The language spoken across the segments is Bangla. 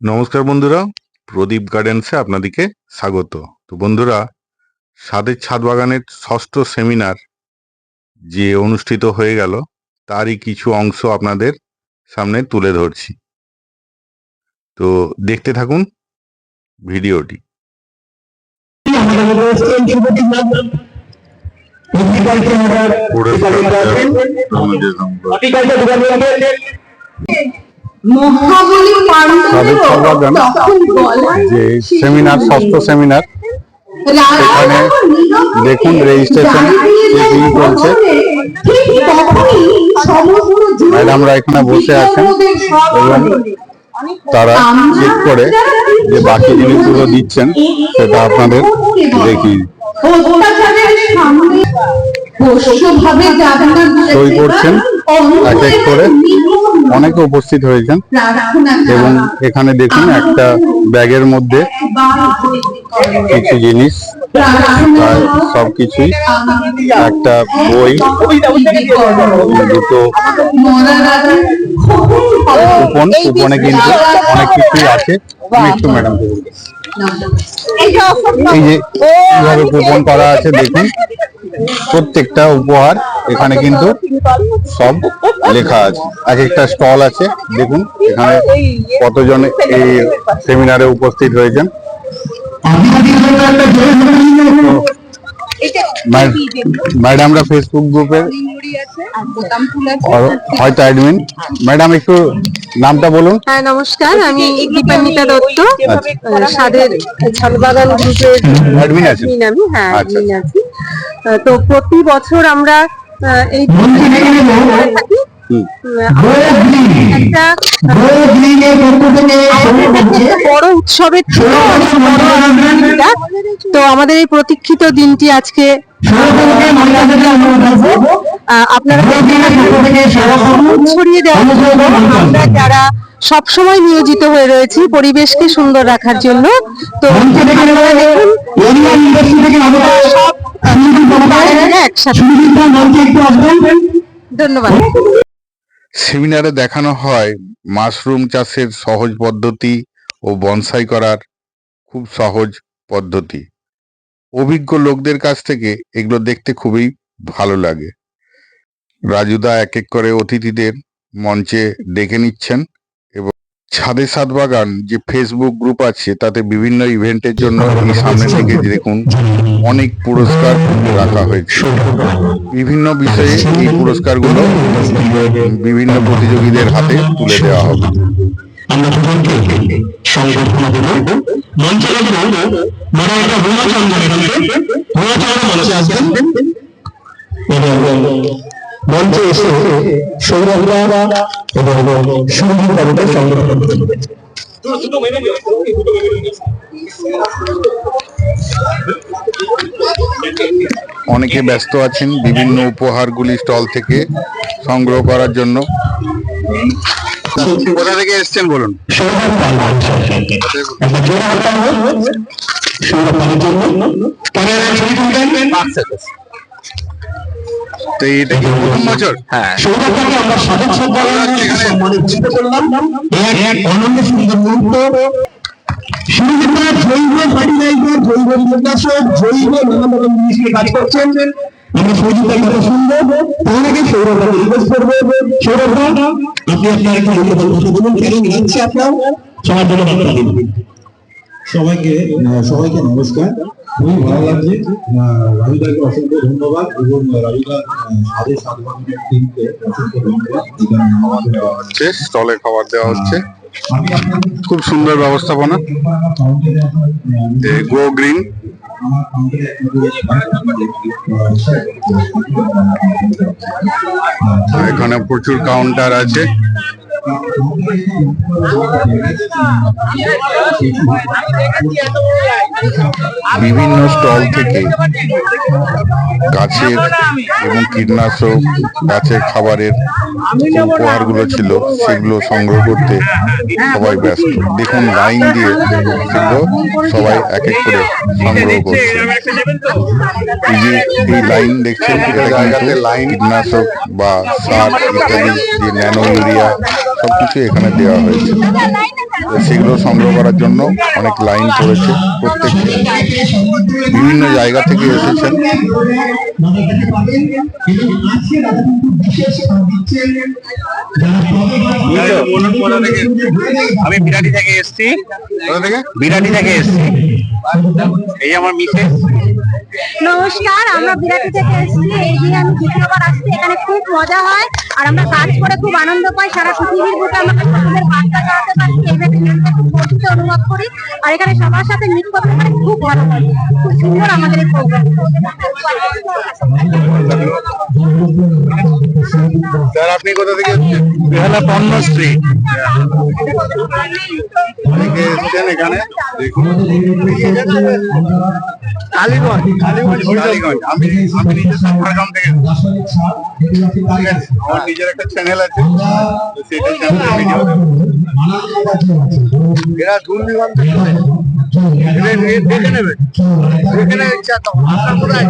নমস্কার বন্ধুরা প্রদীপ গার্ডেন্সে আপনাদেরকে স্বাগত। তো বন্ধুরা সাদের ছাদ বাগানের ষষ্ঠ সেমিনার যে অনুষ্ঠিত হয়ে গেল তারই কিছু অংশ আপনাদের সামনে তুলে ধরছি। তো দেখতে থাকুন ভিডিওটি। যে সেমিনার ষষ্ঠ সেমিনার সেখানে দেখুন রেজিস্ট্রেশন চেকিং চলছে। ম্যাডামরা এখানে বসে আছেন এবং তারা চেক করে যে বাকি জিনিসগুলো দিচ্ছেন সেটা আপনাদের দেখি সই করছেন এক এক করে অনেকে উপস্থিত হয়েছেন। এবং এখানে দেখুন একটা ব্যাগের মধ্যে কিছু জিনিস প্রায় সবকিছুই। একটা বই দুটো কুপন কুপনে কিন্তু অনেক কিছুই আছে। আমি একটু ম্যাডাম এই যে কীভাবে কুপন করা আছে দেখুন প্রত্যেকটা উপহার এখানে কিন্তু সব লেখা আছে। এক একটা স্টল আছে দেখুন এখানে কতজন এই সেমিনারে উপস্থিত হয়েছেন। ম্যাড- ম্যাডামরা ফেসবুক গ্রুপের আর- হয়তো অ্যাডমিন। ম্যাডাম একটু নামটা বলুন। হ্যাঁ নমস্কার আমি দীপান্বিতা দত্ত। আচ্ছা। আহ, গ্রুপের অ্যাডমিন আছেন। আমি হ্যাঁ আচ্ছা। আছি। তো প্রতি বছর আমরা এই। একটা বড় উৎসবের অনেক বড় তো আমাদের এই প্রতীক্ষিত দিনটি আজকে আপনারা ছড়িয়ে দেওয়ার জন্য আমরা যারা সব সময় নিয়োজিত হয়ে রয়েছি পরিবেশকে সুন্দর রাখার জন্য তো ধন্যবাদ। সেমিনারে দেখানো হয় মাশরুম চাষের সহজ পদ্ধতি ও বনসাই করার খুব সহজ পদ্ধতি। অভিজ্ঞ লোকদের কাছ থেকে এগুলো দেখতে খুবই ভালো লাগে। রাজুদা এক এক করে অতিথিদের মঞ্চে ডেকে নিচ্ছেন এবং ছাদে সাত বাগান যে ফেসবুক গ্রুপ আছে, তাতে বিভিন্ন ইভেন্টের জন্য এই সামনের দিকে দেখুন, অনেক পুরস্কার রাখা হয়েছে। বিভিন্ন বিষয়ে এই পুরস্কারগুলো বিভিন্ন প্রতিযোগীদের হাতে তুলে দেওয়া হবে। আমরা দুজনকে দেব মঞ্চে এবং মঞ্চে এসে সৌরভরা এবং বাবুকে করবেন অনেকে ব্যস্ত আছেন বিভিন্ন উপহারগুলি স্টল থেকে সংগ্রহ করার জন্য। কোথা থেকে এসছেন বলুন? সৌরভ তো এটা কি প্রথম বছর। হ্যাঁ। সৌরভকে আমরা সম্পাদক সম্মানিত করলাম এক এক অনন্য সুন্দর মুহূর্ত। শুধুমাত্র জৈব ফার্টিলাইজার জৈব কীটনাশক জৈব নানা রকম জিনিস নিয়ে কাজ করছেন। আমরা সৌরভের শুনব। তার সৌরভকে রিকোয়েস্ট করব। সৌরভ আপনি আপনার একটা মূল্যবান কথা বলুন কেমন লাগছে আপনার? সবার জন্য সবাইকে সবাইকে নমস্কার। খুবই ভালো লাগছে। রাজুদাকে অসংখ্য ধন্যবাদ এবং সাড়ে সাত টিমকে অসংখ্য ধন্যবাদ। দেওয়া হচ্ছে। স্টলে খাবার দেওয়া হচ্ছে। খুব সুন্দর ব্যবস্থাপনা। গো গ্রিন এখানে প্রচুর কাউন্টার আছে। বিভিন্ন স্টল থেকে গাছের এবং কীটনাশক গাছের খাবারের যে উপহারগুলো ছিল সেগুলো সংগ্রহ করতে সবাই ব্যস্ত। দেখুন লাইন দিয়ে সেগুলো সবাই এক এক করে সংগ্রহ করছে। এই যে এই লাইন দেখছেন এটা কীটনাশক বা সার ইত্যাদি যে ন্যানো ইউরিয়া সবকিছু এখানে দেওয়া হয়েছে। সেগুলো সংগ্রহ করার জন্য অনেক লাইন পড়েছে প্রত্যেক বিভিন্ন জায়গা থেকে এসেছেন। আমি বিরাটি থেকে এসেছি। বিরাটি থেকে এসেছি। এই আমার মিসেস। নমস্কার, আমরা বিরাটি থেকে এসেছি। এই দিন আমি দ্বিতীয়বার আসছি, এখানে খুব মজা হয় আর আমরা কাজ করে খুব আনন্দ পাই। সারা পৃথিবীর বুকে আমরা সকলের বার্তা চালাতে পারছি, এই খুব গর্বিত অনুভব করি। আর এখানে সবার সাথে মিট করতে পারে খুব ভালো লাগে। খুব সুন্দর আমাদের এই প্রোগ্রাম স্যার আপনি কোথা থেকে বেহালা পণ্যশ্রী অনেকে এসেছেন এখানে। দেখুন। কালীগঞ্জ। কালীগঞ্জ কালীগঞ্জ। আমি আমি নিজে ঝাড়গ্রাম থেকে এসেছি। ঠিক আছে। আমার নিজের একটা চ্যানেল আছে। সেটা চ্যানেলে ভিডিও এরা দুর্নীগঞ্জ দেখে নেবে। দেখে নেবে ইচ্ছা আপনার কোথায়?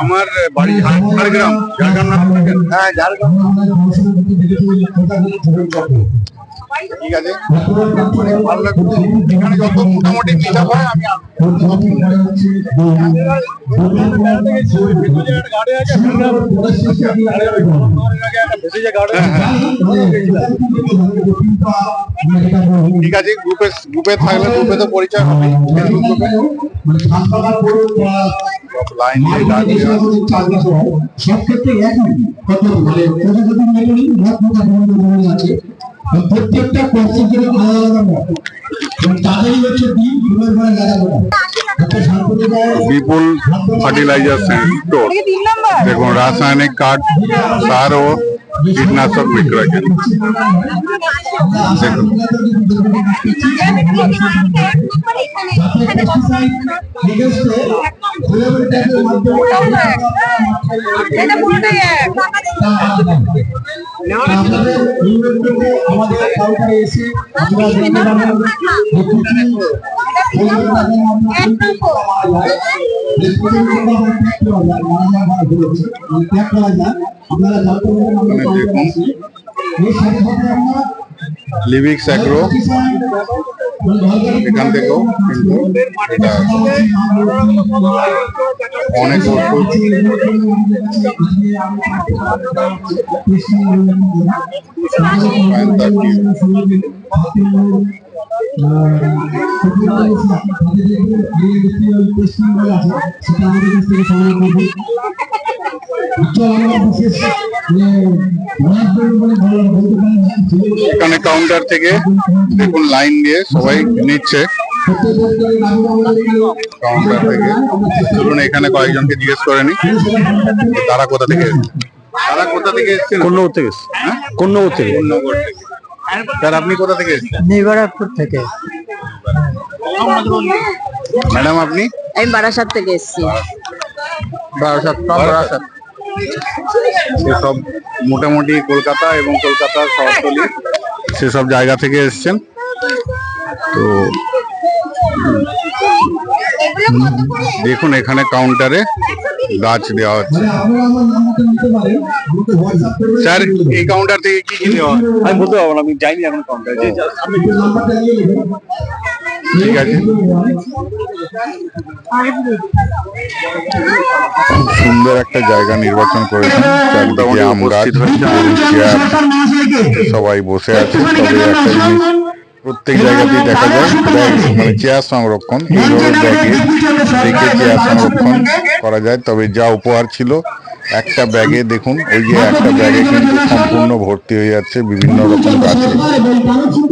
আমার বাড়ি ঝাড়- ঝাড়গ্রাম ঝাড়গ্রাম। শুনেছেন? হ্যাঁ ঝাড়গ্রাম। ঠিক আছে। ভালো লাগছে এখানে যত মোটামুটি মিট হয় আমি ঠিক আছে গ্রুপে গ্রুপে থাকলে গ্রুপে তো পরিচয় হবে। সব ক্ষেত্রে একই পদ্ধতি মানে প্রজাপতি আছে প্রত্যেকটা প্রত্যেকের আলাদা আলাদা মত এবং তাদেরই হচ্ছে দিন ঘুমের ঘরে লাগা করা একটা সাম্প্রদায়িক বিপুল ফার্টিলাইজার স্টোর দেখুন, রাসায়নিক কাঠ, সার ও কীটনাশক বিক্রয় কেন্দ্র। দেখুন আমাদের কাউন্টারে এসে আমরা দেখতে পাবেন আপনারা জানতে পারবেন আমরা লিভিক্স অ্যাগ্রো এখান থেকেও কিন্তু এটা অনেক ওষুধ এখানে কাউন্টার থেকে দেখুন লাইন দিয়ে সবাই নিচ্ছে। কাউন্টার থেকে। চলুন এখানে কয়েকজনকে জিজ্ঞেস করেনি তারা কোথা থেকে তারা কোথা থেকে এসেছেন কন্যগর থেকে এসেছি। হ্যাঁ? কন্যগর থেকে। কন্যগর থেকে। স্যার আপনি কোথা থেকে? এসেছেন নিবারাপুর থেকে। ম্যাডাম আপনি? আমি বারাসাত থেকে এসেছি। বারাসাত বারাসাত। সেসব মোটামুটি কলকাতা এবং কলকাতার শহরতলি সেসব জায়গা থেকে এসেছেন। তো দেখুন এখানে কাউন্টারে গাছ দেওয়া হচ্ছে স্যার এই কাউন্টার থেকে কি কি দেওয়া হয়? আমি বলতে পারব না আমি যাইনি এখন কাউন্টারে যে যা- ঠিক আছে খুব সুন্দর একটা জায়গা নির্বাচন করেছেন চারদিকে আম গাছ চেয়ার সবাই বসে আছে তবে একটা জিনিস প্রত্যেক জায়গাতেই দেখা যায় ব্যাগ মানে চেয়ার সংরক্ষণ এইভাবে ব্যাগে রেখে চেয়ার সংরক্ষণ করা যায়। তবে যা উপহার ছিল একটা ব্যাগে দেখুন ওই যে একটা ব্যাগে কিন্তু সম্পূর্ণ ভর্তি হয়ে যাচ্ছে বিভিন্ন রকম গাছে।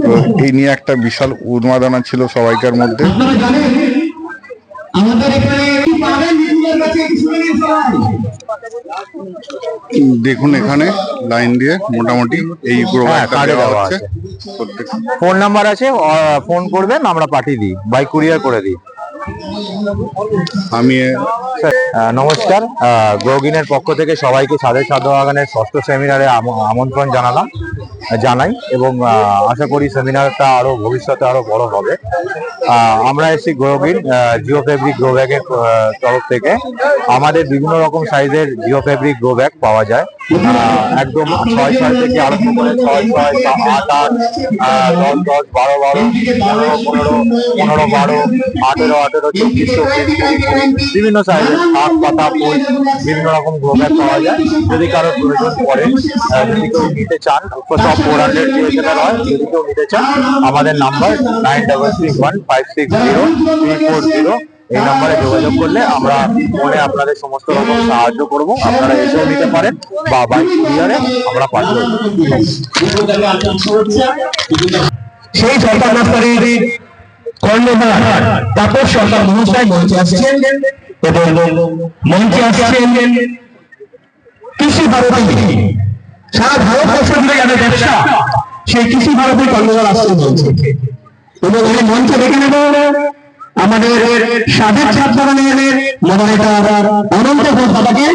তো এই নিয়ে একটা বিশাল উন্মাদনা ছিল সবাইকার মধ্যে। আমাদের এখানে পাবেন দেখুন এখানে লাইন দিয়ে মোটামুটি এই হ্যাঁ, হচ্ছে। ফোন নাম্বার আছে ফোন করবেন আমরা পাঠিয়ে দিই বাই কুরিয়ার করে দিই। আমি নমস্কার গ্রোগিনের পক্ষ থেকে সবাইকে সাদের সাত বাগানের ষষ্ঠ সেমিনারে আমন্ত্রণ জানালাম। জানাই এবং আশা করি সেমিনারটা আরও ভবিষ্যতে আরও বড় হবে। আমরা এসেছি গ্রোগিন জিও ফেব্রিক গ্রো ব্যাগের তরফ থেকে। আমাদের বিভিন্ন রকম সাইজের জিও ফেব্রিক গ্রো ব্যাগ পাওয়া যায়। একদম ছয় ছয় থেকে আরম্ভ করে ছয় ছয় আট আট দশ দশ, বারো বারো, পনেরো পনেরো পনেরো বারো, আঠেরো আঠেরো, চব্বিশ চব্বিশ বিভিন্ন সাইজের শাক পাতা, ফুল, বিভিন্ন রকম গ্রো ব্যাগ পাওয়া যায়। যদি কারও প্রয়োজন পড়ে যদি কেউ নিতে চান সব ফোর হান্ড্রেড যেটা নয় যদি কেউ নিতে চান আমাদের number nine double six one five six zero three four zero এই নাম্বারে যোগাযোগ করলে আমরা ফোনে আপনাদের সমস্ত রকম সাহায্য করব। আপনারা এসেও নিতে পারেন বা বাই কুরিয়ারে আমরা পাঠিয়ে সেই সরকার দপ্তরের কর্ণধার, তাপস সরকার মহাশয় মঞ্চে আসছেন এবং মঞ্চে আসছেন কৃষি ভারতী। সারা ভারতবর্ষ জুড়ে যাদের ব্যবসা। সেই কৃষি ভারতী কর্ণধার আসছেন মঞ্চে এবং এই মঞ্চে দেখে নেব আমাদের সাধের ছাত্রগণের মডারেটর অনন্ত ঘোষ দাদাকে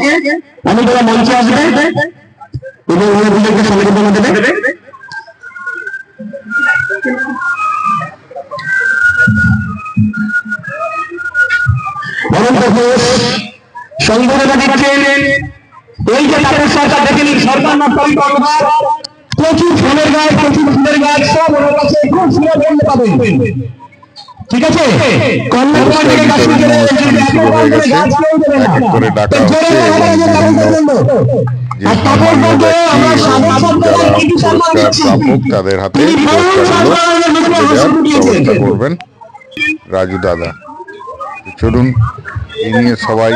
আমি তারা মঞ্চে আসবে এবং ওনার দুজনকে সংবর্ধনা দেবে। অনন্ত ঘোষ সংবর্ধনা দিচ্ছেন এই যে তাদের সরকার দেখে সরকার না পরিকল্পনা প্রচুর ফলের গাছ প্রচুর ফুলের গাছ সব ওনার কাছে খুব সুন্দর বলতে পাবেন ঠিক আছে? কন্যাকুমার থেকে কাশ্মীর শুরু গেছে এক এক করে ডাকা হচ্ছে এবং বিভিন্ন যে সম্মানীয় ব্যক্তি এবং যারা পুরস্কার প্রাপক তাদের হাতে পুরস্কারগুলো তুলে দেওয়ার ব্যবস্থা করবেন রাজু দাদা। চলুন এই নিয়ে সবাই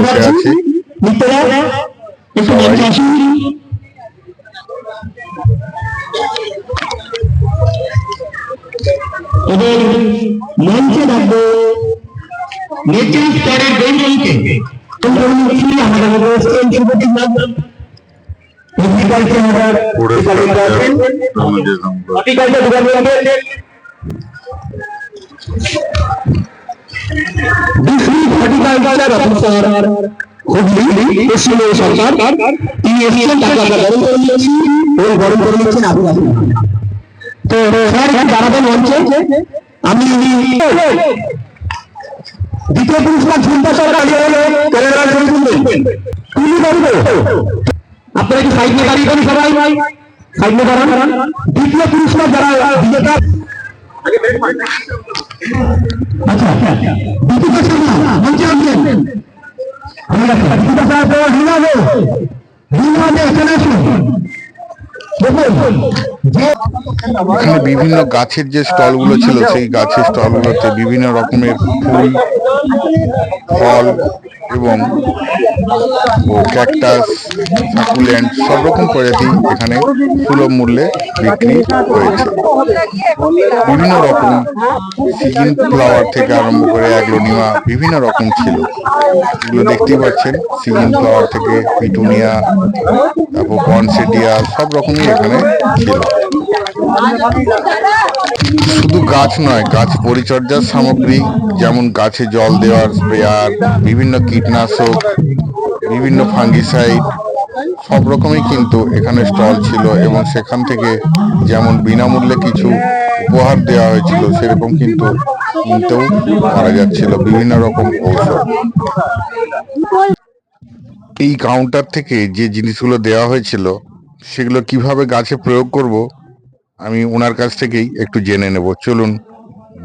বসে আছে। একটু মঞ্চে আসুন এবং মঞ্চে রাখব নেতা স্তরের গৌরবকে গৌরবমুখী আমাদের মধ্যে এসেছেন শুভদীপ নাথ হর্টিকালচার হর্টিকালচার ডিপার্টমেন্টের ডিস্ট্রিক্ট হর্টিকালচার অফিসার করে করে আমি দ্বিতীয় পুরস্কার ঝুমকা সরকার ছবি তুলবেন। তুলি করব আপনারা কি সাইড আচ্ছা আসবেন আমরা দ্বিতীয় শর্মা হিমাবে হিমাবে এখানে বিভিন্ন গাছের যে স্টলগুলো ছিল, সেই গাছের স্টলগুলোতে বিভিন্ন রকমের ফুল, ফল এবং ক্যাকটাস সাকুল্যান্ড সব রকম প্রজাতি এখানে সুলভ মূল্যে বিক্রি হয়েছে। বিভিন্ন রকম সিজন ফ্লাওয়ার থেকে আরম্ভ করে অ্যাগ্লোনিমা বিভিন্ন রকম ছিল। এগুলো দেখতেই পাচ্ছেন সিজন ফ্লাওয়ার থেকে পিটুনিয়া, তারপর পনসেটিয়া, সব রকমই এখানে ছিল। শুধু গাছ নয়, গাছ পরিচর্যার সামগ্রী, যেমন গাছে জল দেওয়ার স্প্রেয়ার, বিভিন্ন কীটনাশক, বিভিন্ন ফাঙ্গিসাইড, সব রকমই কিন্তু এখানে স্টল ছিল এবং সেখান থেকে যেমন বিনামূল্যে কিছু উপহার দেওয়া হয়েছিল, সেরকম কিন্তু কিনতেও পারা যাচ্ছিল বিভিন্ন রকম ঔষধ। এই কাউন্টার থেকে যে জিনিসগুলো দেওয়া হয়েছিল সেগুলো কীভাবে গাছে প্রয়োগ করব, আমি ওনার কাছ থেকেই একটু জেনে নেব। চলুন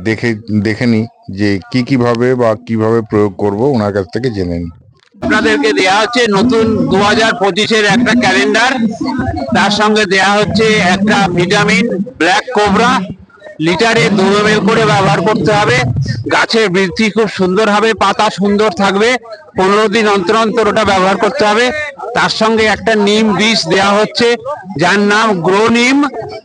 দেখে দেখে নিই যে কি কীভাবে বা কীভাবে প্রয়োগ করব ওনার কাছ থেকে জেনে নিই আপনাদেরকে দেয়া হচ্ছে নতুন দু হাজার পঁচিশের একটা ক্যালেন্ডার। তার সঙ্গে দেয়া হচ্ছে একটা ভিটামিন, ব্ল্যাক কোবরা লিটারে দু এমএল করে ব্যবহার করতে হবে। গাছের বৃদ্ধি খুব সুন্দর হবে, পাতা সুন্দর থাকবে। পনেরো দিন অন্তর অন্তর ওটা ব্যবহার করতে হবে। তার সঙ্গে একটা নিম বীজ দেয়া হচ্ছে, যার নাম গ্রো নিম।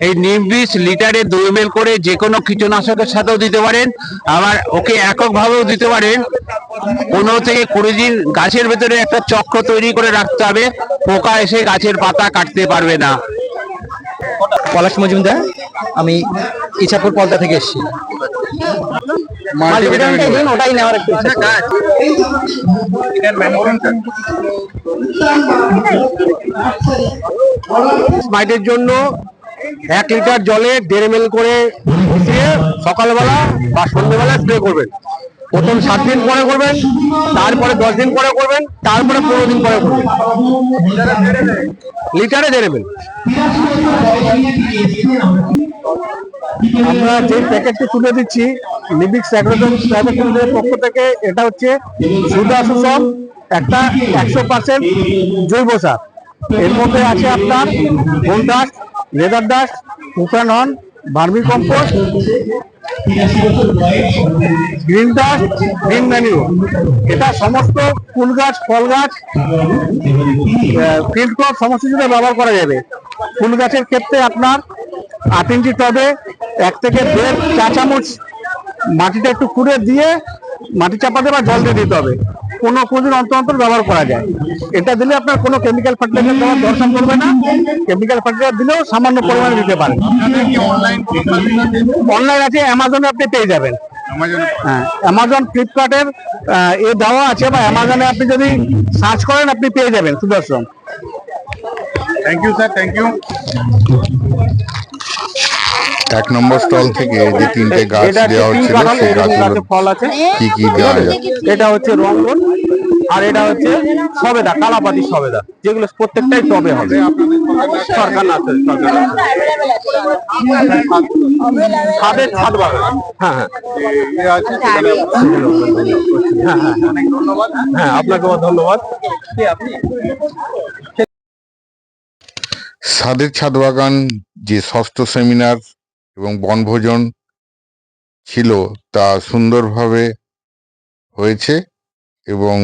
এই নিম বীজ লিটারে দু এমএল করে যে কোনো কীটনাশকের সাথেও দিতে পারেন। আবার ওকে এককভাবেও দিতে পারেন। পনেরো থেকে কুড়ি দিন গাছের ভেতরে একটা চক্র তৈরি করে রাখতে হবে। পোকা এসে গাছের পাতা কাটতে পারবে না। পলাশ মজুমদার? আমি ইছাপুর পলতা থেকে এসেছি। মাল্টিভিটামিনটা দিন ওটাই নেওয়ার একটু ইচ্ছা ছিল। স্মাইটের জন্য এক লিটার জলে দেড় মেল করে সকালবেলা বা সন্ধ্যেবেলা স্প্রে করবেন। প্রথম সাত দিন পরে করবেন, তারপরে দশ দিন পরে করবেন, তারপরে পনেরো দিন পরে করবেন। লিটারে এম আমরা যে প্যাকেটটি তুলে দিচ্ছি লিবিক্স লিমিটেডের পক্ষ থেকে, এটা হচ্ছে সুদা সুসম একটা একশো পার্সেন্ট জৈব সার। এর মধ্যে আছে আপনার বোন leather dust উপানন vermi compost. Green dust green manure এটা সমস্ত ফুল গাছ ফল গাছ ফিল্ড ক্রপ সমস্ত কিছুতে ব্যবহার করা যাবে। ফুল গাছের ক্ষেত্রে আপনার আট ইঞ্চি টবে এক থেকে দেড় চা চামচ মাটিটা একটু খুঁড়ে দিয়ে মাটি চাপাতে বা জল দিয়ে দিতে হবে। কোনো কোনদিন অন্তর অন্তর ব্যবহার করা যায়। এটা দিলে আপনার কোনো কেমিক্যাল ফার্টিলাইজার দেওয়ার দরকার পড়বে না। কেমিক্যাল ফার্টিলাইজার দিলেও সামান্য পরিমাণে দিতে পারেন। অনলাইন আছে অ্যামাজনে আপনি পেয়ে যাবেন। হ্যাঁ অ্যামাজন ফ্লিপকার্টের এ দেওয়া আছে বা অ্যামাজনে আপনি যদি সার্চ করেন আপনি পেয়ে যাবেন Sudarshan. Thank you sir thank you এক নম্বর স্টল থেকে যে তিনটে গাছ দেওয়া হচ্ছে হচ্ছিল সেই গাছগুলো ফল আছে। কি কি দেওয়া যায়? এটা হচ্ছে রঙ্গন আর এটা হচ্ছে সবেদা কালাপাতি সবেদা। যেগুলো প্রত্যেকটাই টবে হবে। সরকার না আছে, সরকার। ছাদের ছাদ বাগান। হ্যাঁ হ্যাঁ। হ্যাঁ, হ্যাঁ, হ্যাঁ। হ্যাঁ আপনাকেও ধন্যবাদ। সাদের ছাদ বাগান যে ষষ্ঠ সেমিনার এবং বনভোজন ছিল তা সুন্দরভাবে হয়েছে এবং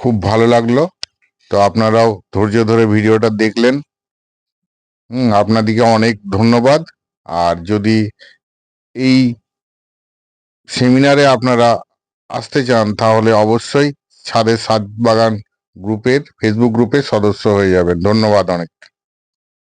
খুব ভালো লাগল। তো আপনারাও ধৈর্য ধরে ভিডিওটা দেখলেন। হুম আপনাদিকে অনেক ধন্যবাদ। আর যদি এই সেমিনারে আপনারা আসতে চান, তাহলে অবশ্যই ছাদের সাত বাগান গ্রুপের ফেসবুক গ্রুপের সদস্য হয়ে যাবেন। ধন্যবাদ অনেক।